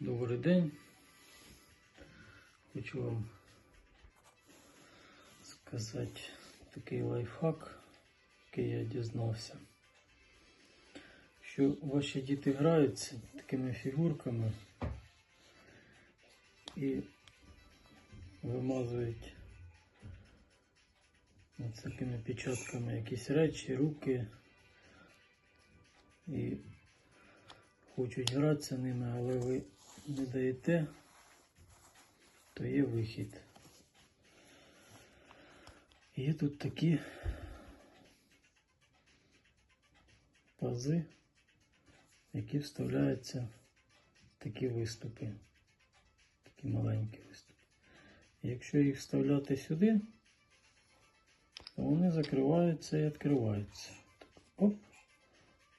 Добрий день. Хочу вам сказати такий лайфхак, який я дізнався. Що ваші діти граються такими фігурками і вимазують такими печатками якісь речі, руки і хочуть гратися ними, але ви не даєте, то є вихід. Є тут такі пази, які вставляються в такі виступи, такі маленькі виступи. Якщо їх вставляти сюди, то вони закриваються і відкриваються. Оп,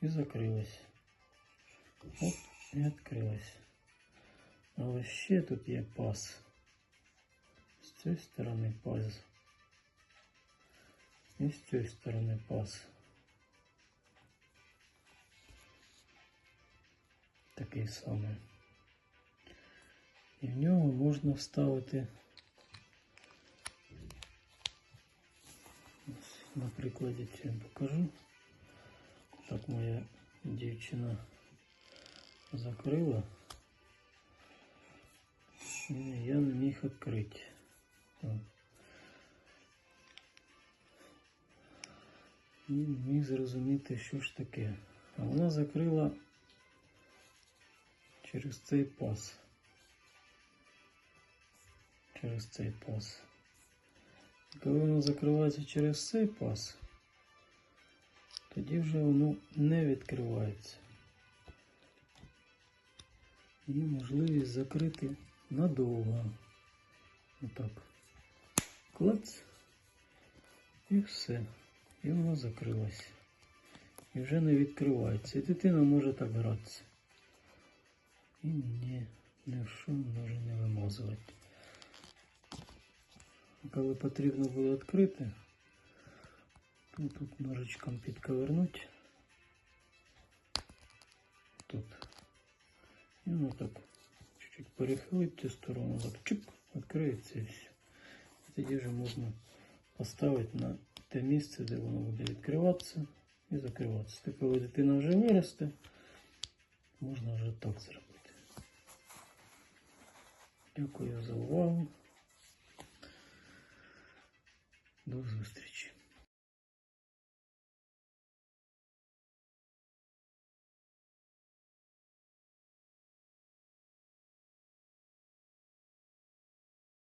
і закрились. Оп, і відкрилась. Але ще тут є паз. З цієї сторони паз. І з цієї сторони паз. Такий самий. І в нього можна вставити. Ось На прикладі я вам покажу. Так моя дівчина закрила. Я не міг відкрити. І не міг зрозуміти, що ж таке. А вона закрила через цей пас. Через цей пас. І коли воно закривається через цей пас, тоді вже воно не відкривається. І можливість закрити надовго. Отак. Клац. І все. І воно закрилось. І вже не відкривається. І дитина може так гратися. І ні, ні в що може не вимазувати. Коли потрібно буде відкрити, то тут ножичком підковернути. Тут. І воно так чуть-чуть перехилить цю сторону, так чик, відкриється і все. І тоді вже можна поставити на те місце, де воно буде відкриватися і закриватися. Так коли дитина вже виросте, можна вже так зробити. Дякую за увагу. До зустрічі.